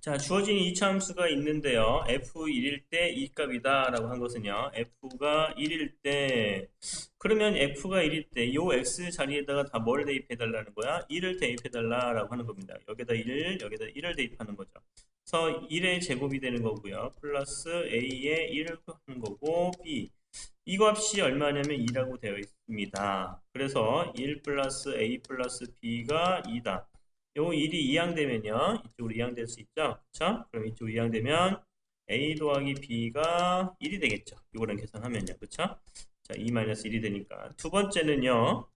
자, 주어진 이차함수가 있는데요. f1일 때 이 값이다 라고 한 것은요. f가 1일 때 그러면 f가 1일 때 요 x 자리에다가 다 뭘 대입해 달라는 거야? 1을 대입해 달라라고 하는 겁니다. 여기다 1, 여기다 1을 대입하는 거죠. 그래서 1의 제곱이 되는 거고요. 플러스 a의 1을 하는 거고 b 이 값이 얼마냐면 2라고 되어 있습니다. 그래서 1 플러스 a 플러스 b가 2다. 요 1이 이항되면요. 이쪽으로 이항될 수 있죠. 그쵸? 그럼 이쪽으로 이항되면 a 더하기 b가 1이 되겠죠. 이거랑 계산하면요. 그쵸? 자, 2 마이너스 1이 되니까. 두 번째는요.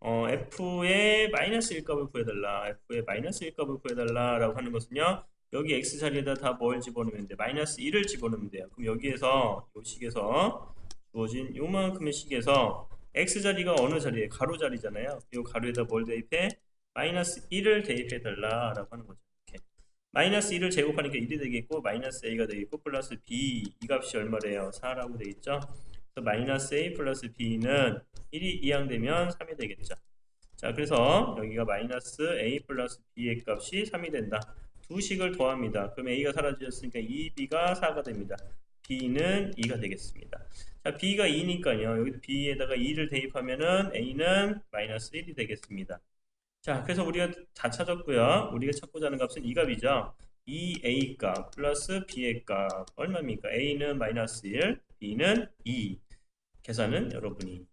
어, f의 마이너스 1값을 구해달라. f의 마이너스 1값을 구해달라. 라고 하는 것은요. 여기 x 자리에다 다 뭘 집어넣으면 돼? 마이너스 1을 집어넣으면 돼요. 그럼 여기에서, 요 식에서, 주어진 요만큼의 식에서, x 자리가 어느 자리에? 가로 자리잖아요. 요 가로에다 뭘 대입해? 마이너스 1을 대입해 달라라고 하는 거죠. 이렇게. 마이너스 1을 제곱하니까 1이 되겠고 마이너스 a가 되겠고 플러스 b 이 값이 얼마래요? 4라고 되어 있죠. 그래서 마이너스 a 플러스 b는 1이 이항되면 3이 되겠죠. 자 그래서 여기가 마이너스 a 플러스 b의 값이 3이 된다. 두 식을 더합니다. 그럼 a가 사라졌으니까 2b가 4가 됩니다. b는 2가 되겠습니다. 자 b가 2니까요. 여기 b에다가 2를 대입하면은 a는 마이너스 1이 되겠습니다. 자, 그래서 우리가 다 찾았고요. 우리가 찾고자 하는 값은 이 값이죠. 2a 값 플러스 b의 값 얼마입니까? a는 마이너스 1, b는 2. 계산은 여러분이